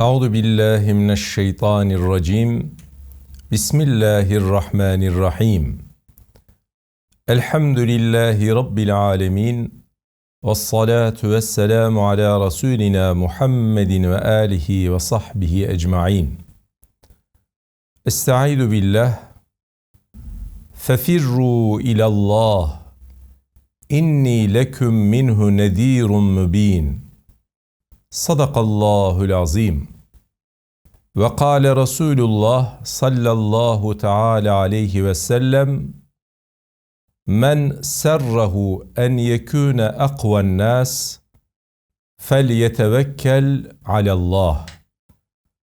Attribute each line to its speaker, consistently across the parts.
Speaker 1: Euzu billahi mineşşeytanirracim. Bismillahirrahmanirrahim. Elhamdülillahi rabbil alamin. Ves salatu vesselamu ala rasulina Muhammedin ve alihi ve sahbihi ecmaîn. Estaizu billah. Fefirru ilallah. İnni leküm minhu nedirun mübin. Sadakallahul azim. Ve kâle Resulullah sallallahu teala aleyhi ve sellem Men serrahu en yekûne akven nas felyetevekkel alallah.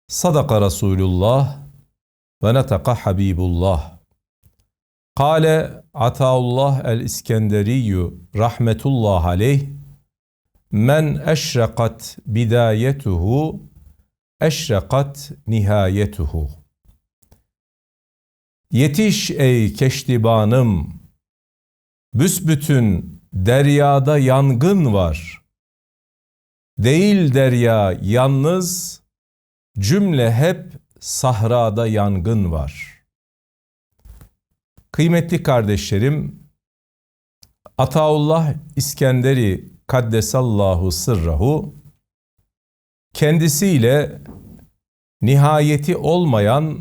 Speaker 1: Sadaka Resulullah ve netaka Habibullah. Kale Ataullah el-İskenderiyyü rahmetullah aleyh Men eşrekat bidayetuhu eşrekat nihayetuhu. Yetiş ey keştibanım, büsbütün deryada yangın var. Değil derya yalnız, cümle hep sahrada yangın var. Kıymetli kardeşlerim, Ataullah İskenderi Kaddesallahu sırrahu kendisiyle nihayeti olmayan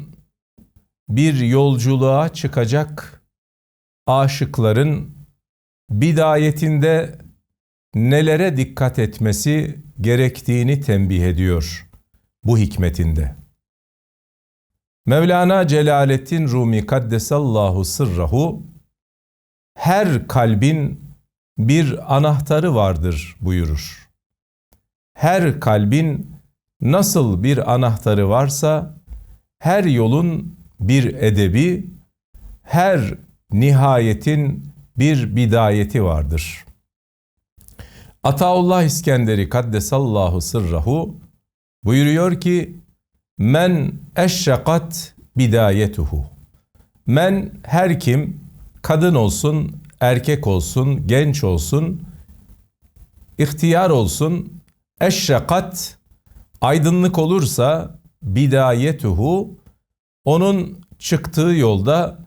Speaker 1: bir yolculuğa çıkacak aşıkların bidayetinde nelere dikkat etmesi gerektiğini tembih ediyor bu hikmetinde. Mevlana Celaleddin Rumi Kaddesallahu sırrahu her kalbin bir anahtarı vardır buyurur. Her kalbin nasıl bir anahtarı varsa her yolun bir edebi, her nihayetin bir bidayeti vardır. Ataullah İskenderi Kaddesallahu sırrahu buyuruyor ki Men eşşakat bidayetuhu. Men her kim kadın olsun, erkek olsun, genç olsun, ihtiyar olsun, eşşakat aydınlık olursa bidayetuhu onun çıktığı yolda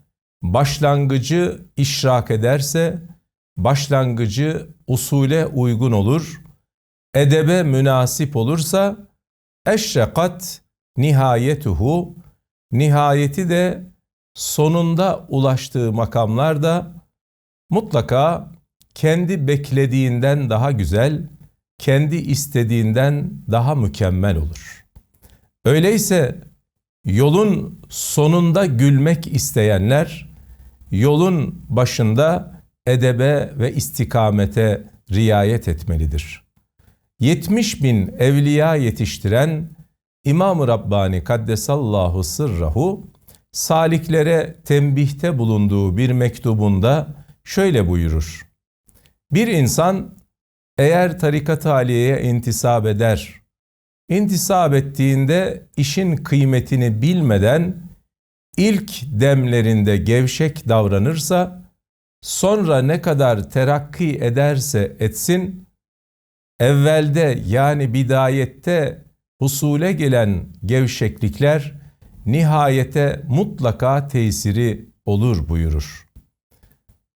Speaker 1: başlangıcı işrak ederse başlangıcı usule uygun olur, edebe münasip olursa eşşakat nihayetuhu nihayeti de sonunda ulaştığı makamlar da mutlaka kendi beklediğinden daha güzel, kendi istediğinden daha mükemmel olur. Öyleyse yolun sonunda gülmek isteyenler yolun başında edebe ve istikamete riayet etmelidir. 70 bin evliya yetiştiren İmam-ı Rabbani Kaddesallahu Sırrahu saliklere tembihte bulunduğu bir mektubunda şöyle buyurur. Bir insan eğer tarikat haliyeye intisap eder, intisap ettiğinde işin kıymetini bilmeden ilk demlerinde gevşek davranırsa, sonra ne kadar terakki ederse etsin, evvelde yani bidayette husule gelen gevşeklikler nihayete mutlaka tesiri olur buyurur.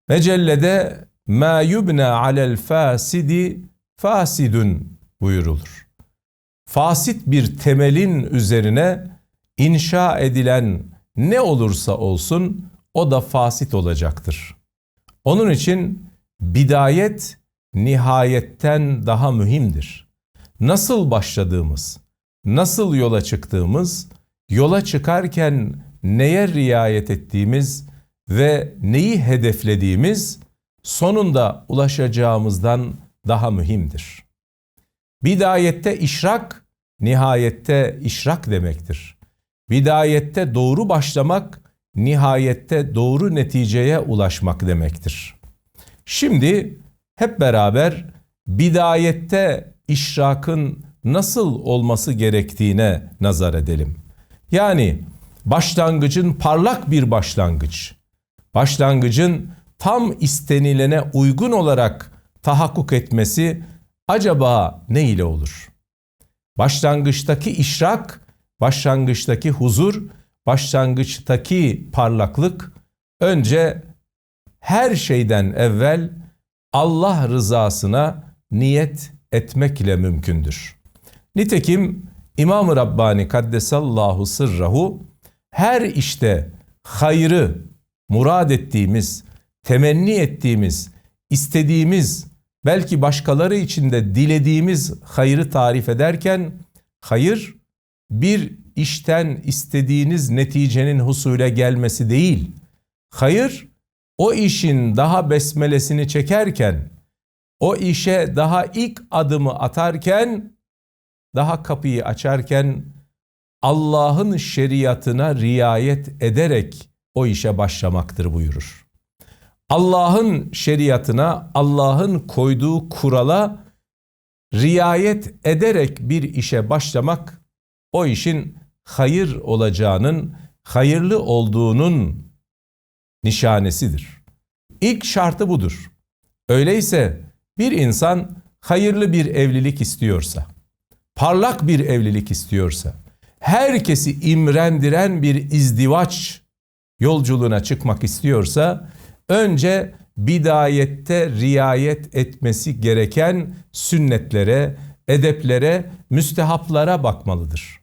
Speaker 1: Mecellede ma yubna alel fasidi fasidun buyurulur. Fasit bir temelin üzerine inşa edilen ne olursa olsun o da fasit olacaktır. Onun için bidayet nihayetten daha mühimdir. Nasıl başladığımız, nasıl yola çıktığımız, yola çıkarken neye riayet ettiğimiz ve neyi hedeflediğimiz sonunda ulaşacağımızdan daha mühimdir. Bidayette işrak, nihayette işrak demektir. Bidayette doğru başlamak, nihayette doğru neticeye ulaşmak demektir. Şimdi hep beraber bidayette işrakın nasıl olması gerektiğine nazar edelim. Yani başlangıcın parlak bir başlangıç, başlangıcın tam istenilene uygun olarak tahakkuk etmesi acaba ne ile olur? Başlangıçtaki işrak, başlangıçtaki huzur, başlangıçtaki parlaklık önce her şeyden evvel Allah rızasına niyet etmekle mümkündür. Nitekim İmam-ı Rabbani Kaddesallahu Sırrahu her işte hayrı murad ettiğimiz, temenni ettiğimiz, istediğimiz, belki başkaları için de dilediğimiz hayrı tarif ederken hayır bir işten istediğiniz neticenin husule gelmesi değil. Hayır o işin daha besmelesini çekerken, o işe daha ilk adımı atarken, daha kapıyı açarken Allah'ın şeriatına riayet ederek o işe başlamaktır buyurur. Allah'ın şeriatına, Allah'ın koyduğu kurala riayet ederek bir işe başlamak o işin hayır olacağının, hayırlı olduğunun nişanesidir. İlk şartı budur. Öyleyse bir insan hayırlı bir evlilik istiyorsa, parlak bir evlilik istiyorsa, herkesi imrendiren bir izdivaç yolculuğuna çıkmak istiyorsa önce bidayette riayet etmesi gereken sünnetlere, edeplere, müstehaplara bakmalıdır.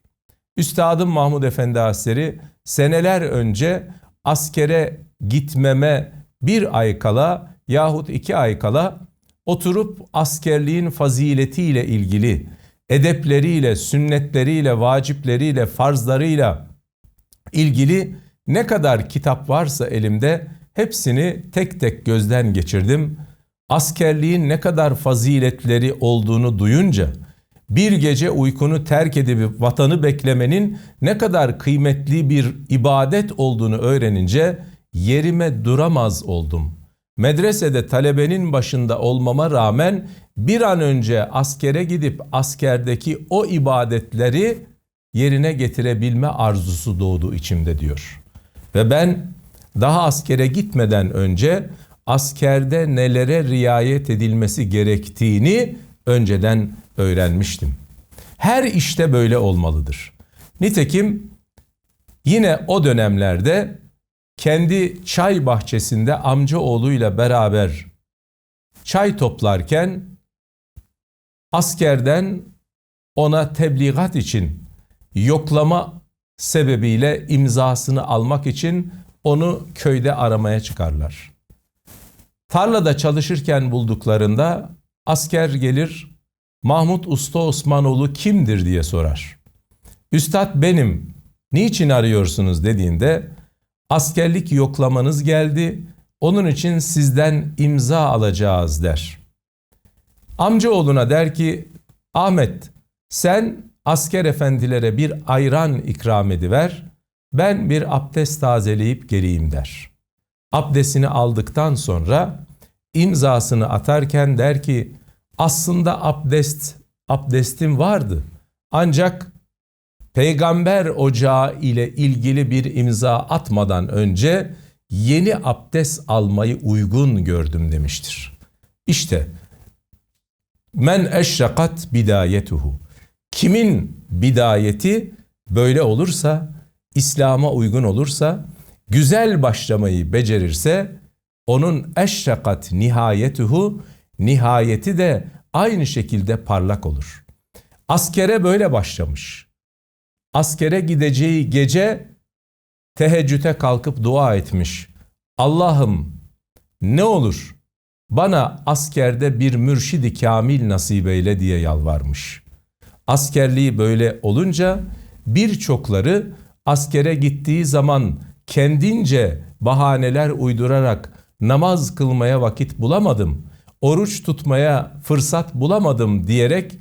Speaker 1: Üstadım Mahmud Efendi Hazretleri seneler önce askere gitmeme bir ay kala yahut iki ay kala oturup askerliğin faziletiyle ilgili edepleriyle, sünnetleriyle, vacipleriyle, farzlarıyla ilgili ne kadar kitap varsa elimde hepsini tek tek gözden geçirdim. Askerliğin ne kadar faziletleri olduğunu duyunca bir gece uykunu terk edip vatanı beklemenin ne kadar kıymetli bir ibadet olduğunu öğrenince yerime duramaz oldum. Medresede talebenin başında olmama rağmen bir an önce askere gidip askerdeki o ibadetleri yerine getirebilme arzusu doğdu içimde diyor. Ve ben daha askere gitmeden önce askerde nelere riayet edilmesi gerektiğini önceden öğrenmiştim. Her işte böyle olmalıdır. Nitekim yine o dönemlerde kendi çay bahçesinde amca oğluyla beraber çay toplarken askerden ona tebligat için yoklama sebebiyle imzasını almak için onu köyde aramaya çıkarlar. Tarlada çalışırken bulduklarında asker gelir Mahmut Usta Osmanoğlu kimdir diye sorar. Üstad benim niçin arıyorsunuz dediğinde askerlik yoklamanız geldi onun için sizden imza alacağız der. Amcaoğluna der ki Ahmet sen asker efendilere bir ayran ikram ediver ben bir abdest tazeleyip geleyim der. Abdestini aldıktan sonra imzasını atarken der ki aslında abdest abdestim vardı. Ancak peygamber ocağı ile ilgili bir imza atmadan önce yeni abdest almayı uygun gördüm demiştir. İşte men eşrakat bidayetuhu. Kimin bidayeti böyle olursa, İslam'a uygun olursa, güzel başlamayı becerirse, onun eşrakat nihayetuhu, nihayeti de aynı şekilde parlak olur. Askere böyle başlamış. Askere gideceği gece teheccüde kalkıp dua etmiş. Allah'ım ne olur bana askerde bir mürşidi kamil nasip eyle diye yalvarmış. Askerliği böyle olunca birçokları askere gittiği zaman kendince bahaneler uydurarak namaz kılmaya vakit bulamadım, oruç tutmaya fırsat bulamadım diyerek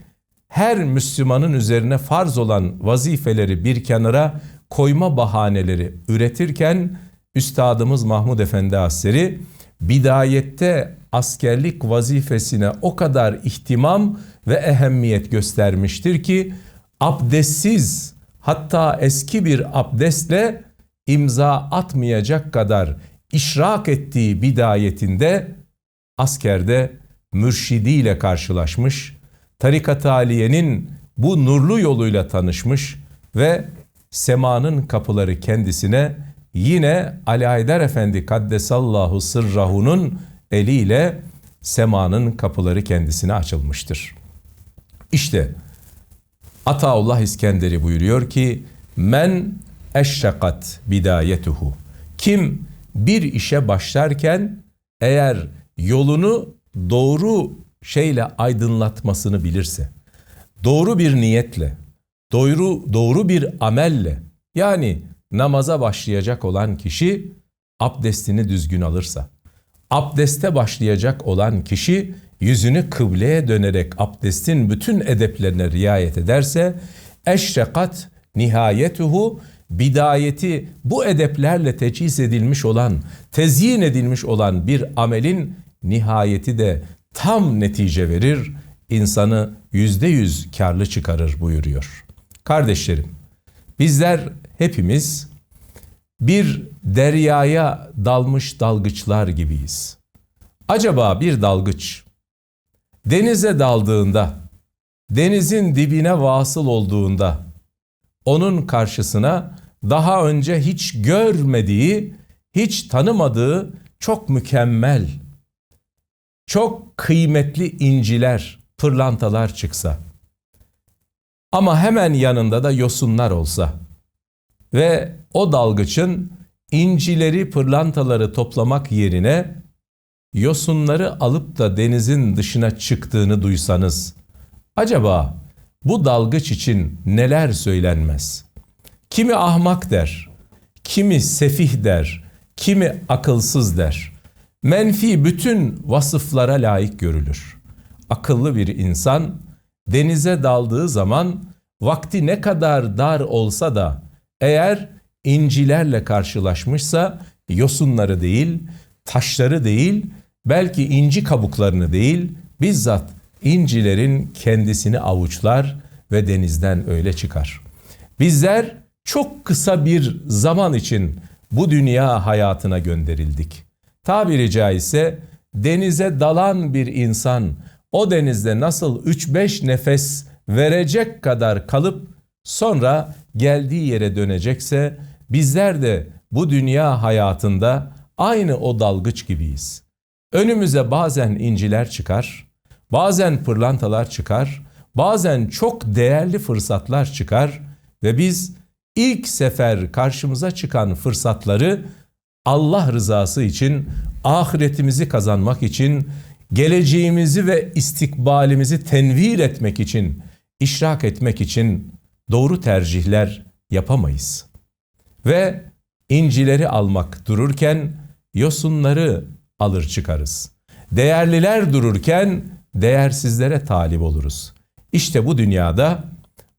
Speaker 1: her Müslümanın üzerine farz olan vazifeleri bir kenara koyma bahaneleri üretirken Üstadımız Mahmud Efendi Aseri bidayette askerlik vazifesine o kadar ihtimam ve ehemmiyet göstermiştir ki abdestsiz hatta eski bir abdestle imza atmayacak kadar işrak ettiği bidayetinde askerde mürşidiyle karşılaşmış. Tarikat-ı Aliye'nin bu nurlu yoluyla tanışmış ve semanın kapıları kendisine yine Ali Haydar Efendi Kaddesallahu Sırrahu'nun eliyle semanın kapıları kendisine açılmıştır. İşte Ataullah İskenderi buyuruyor ki men eşşakat bidayetuhu. Kim bir işe başlarken eğer yolunu doğru şeyle aydınlatmasını bilirse, doğru bir niyetle, doğru doğru bir amelle yani namaza başlayacak olan kişi abdestini düzgün alırsa, abdeste başlayacak olan kişi yüzünü kıbleye dönerek abdestin bütün edeplerine riayet ederse eşrekat nihayetuhu bidayeti bu edeplerle teçhiz edilmiş olan, tezyin edilmiş olan bir amelin nihayeti de tam netice verir, insanı yüzde yüz karlı çıkarır buyuruyor. Kardeşlerim, bizler hepimiz bir deryaya dalmış dalgıçlar gibiyiz. Acaba bir dalgıç denize daldığında, denizin dibine vasıl olduğunda onun karşısına daha önce hiç görmediği, hiç tanımadığı çok mükemmel, çok kıymetli inciler, pırlantalar çıksa ama hemen yanında da yosunlar olsa ve o dalgıçın incileri, pırlantaları toplamak yerine yosunları alıp da denizin dışına çıktığını duysanız acaba bu dalgıç için neler söylenmez? Kimi ahmak der, kimi sefih der, kimi akılsız der. Menfi bütün vasıflara layık görülür. Akıllı bir insan denize daldığı zaman vakti ne kadar dar olsa da eğer incilerle karşılaşmışsa yosunları değil, taşları değil, belki inci kabuklarını değil, bizzat incilerin kendisini avuçlar ve denizden öyle çıkar. Bizler çok kısa bir zaman için bu dünya hayatına gönderildik. Tabiri caizse denize dalan bir insan o denizde nasıl 3-5 nefes verecek kadar kalıp sonra geldiği yere dönecekse bizler de bu dünya hayatında aynı o dalgıç gibiyiz. Önümüze bazen inciler çıkar, bazen pırlantalar çıkar, bazen çok değerli fırsatlar çıkar ve biz ilk sefer karşımıza çıkan fırsatları Allah rızası için, ahiretimizi kazanmak için, geleceğimizi ve istikbalimizi tenvir etmek için, işrak etmek için doğru tercihler yapamayız. Ve incileri almak dururken yosunları alır çıkarız. Değerliler dururken değersizlere talip oluruz. İşte bu dünyada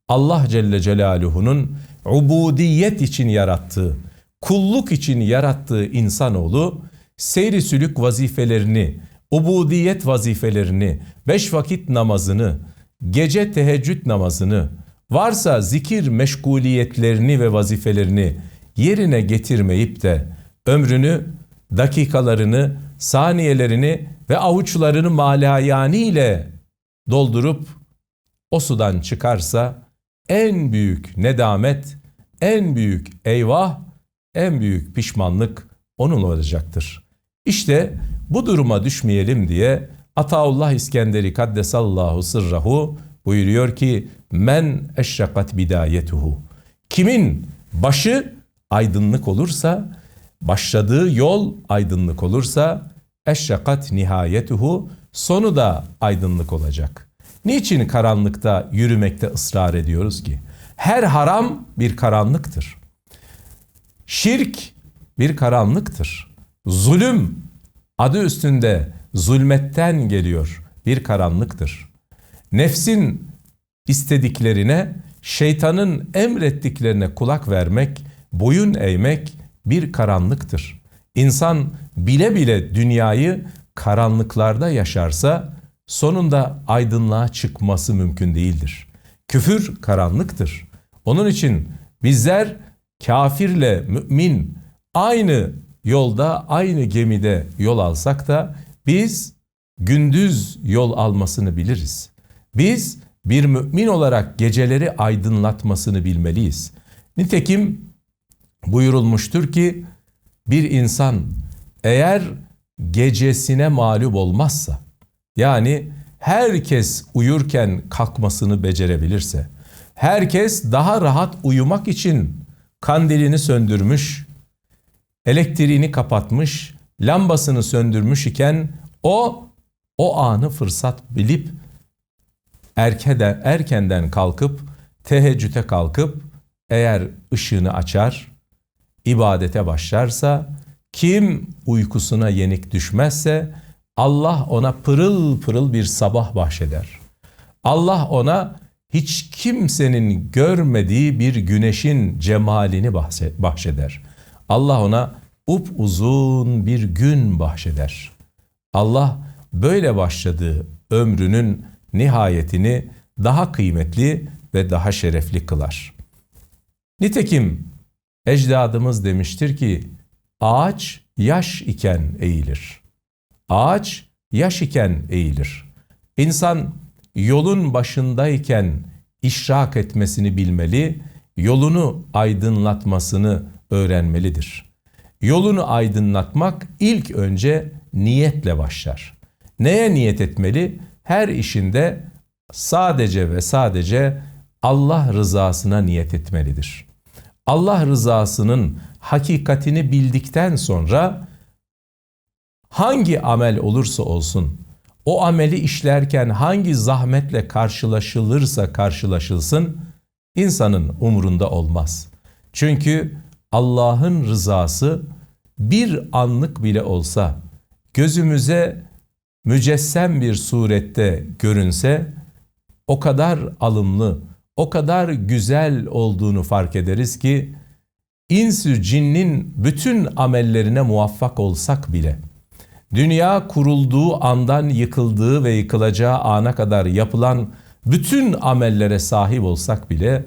Speaker 1: Allah Celle Celaluhu'nun ubudiyet için yarattığı, kulluk için yarattığı insanoğlu seyri sülük vazifelerini, ubudiyet vazifelerini, beş vakit namazını, gece teheccüd namazını, varsa zikir meşguliyetlerini ve vazifelerini yerine getirmeyip de ömrünü, dakikalarını, saniyelerini ve avuçlarını malayani ile doldurup o sudan çıkarsa en büyük nedamet, en büyük eyvah, en büyük pişmanlık onun olacaktır. İşte bu duruma düşmeyelim diye Ataullah İskenderi Kaddesallahu sırrahu buyuruyor ki men eşrakat bidayetuhu. Kimin başı aydınlık olursa, başladığı yol aydınlık olursa eşrakat nihayetuhu sonu da aydınlık olacak. Niçin karanlıkta yürümekte ısrar ediyoruz ki? Her haram bir karanlıktır. Şirk bir karanlıktır. Zulüm adı üstünde zulmetten geliyor bir karanlıktır. Nefsin istediklerine, şeytanın emrettiklerine kulak vermek, boyun eğmek bir karanlıktır. İnsan bile bile dünyayı karanlıklarda yaşarsa sonunda aydınlığa çıkması mümkün değildir. Küfür karanlıktır. Onun için bizler kafirle mümin aynı yolda, aynı gemide yol alsak da biz gündüz yol almasını biliriz. Biz Bir mümin olarak geceleri aydınlatmasını bilmeliyiz. Nitekim buyurulmuştur ki bir insan eğer gecesine mağlup olmazsa yani herkes uyurken kalkmasını becerebilirse herkes daha rahat uyumak için kandilini söndürmüş, elektriğini kapatmış, lambasını söndürmüş iken o o anı fırsat bilip erkeden, erkenden kalkıp teheccüde kalkıp eğer ışığını açar, ibadete başlarsa, kim uykusuna yenik düşmezse Allah ona pırıl pırıl bir sabah bahşeder. Allah ona hiç kimsenin görmediği bir güneşin cemalini bahşeder. Allah ona up uzun bir gün bahşeder. Allah böyle başladığı ömrünün nihayetini daha kıymetli ve daha şerefli kılar. Nitekim ecdadımız demiştir ki ağaç yaş iken eğilir. Ağaç yaş iken eğilir. İnsan yolun başındayken işrak etmesini bilmeli, yolunu aydınlatmasını öğrenmelidir. Yolunu aydınlatmak ilk önce niyetle başlar. Neye niyet etmeli? Her işinde sadece ve sadece Allah rızasına niyet etmelidir. Allah rızasının hakikatini bildikten sonra hangi amel olursa olsun o ameli işlerken hangi zahmetle karşılaşılırsa karşılaşılsın insanın umurunda olmaz. Çünkü Allah'ın rızası bir anlık bile olsa gözümüze mücessem bir surette görünse o kadar alımlı, o kadar güzel olduğunu fark ederiz ki insü cinnin bütün amellerine muvaffak olsak bile dünya kurulduğu andan yıkıldığı ve yıkılacağı ana kadar yapılan bütün amellere sahip olsak bile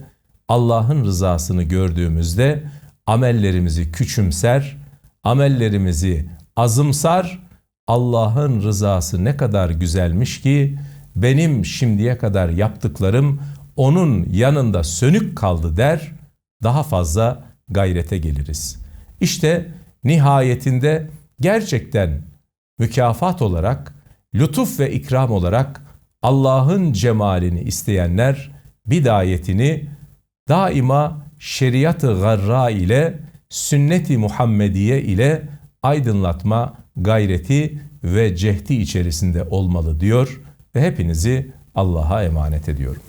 Speaker 1: Allah'ın rızasını gördüğümüzde amellerimizi küçümser, amellerimizi azımsar, Allah'ın rızası ne kadar güzelmiş ki benim şimdiye kadar yaptıklarım onun yanında sönük kaldı der, daha fazla gayrete geliriz. İşte nihayetinde gerçekten mükafat olarak, lütuf ve ikram olarak Allah'ın cemalini isteyenler bidayetini daima şeriat-ı garra ile sünnet-i Muhammediye ile aydınlatma gayreti ve cehdi içerisinde olmalı diyor ve hepinizi Allah'a emanet ediyorum.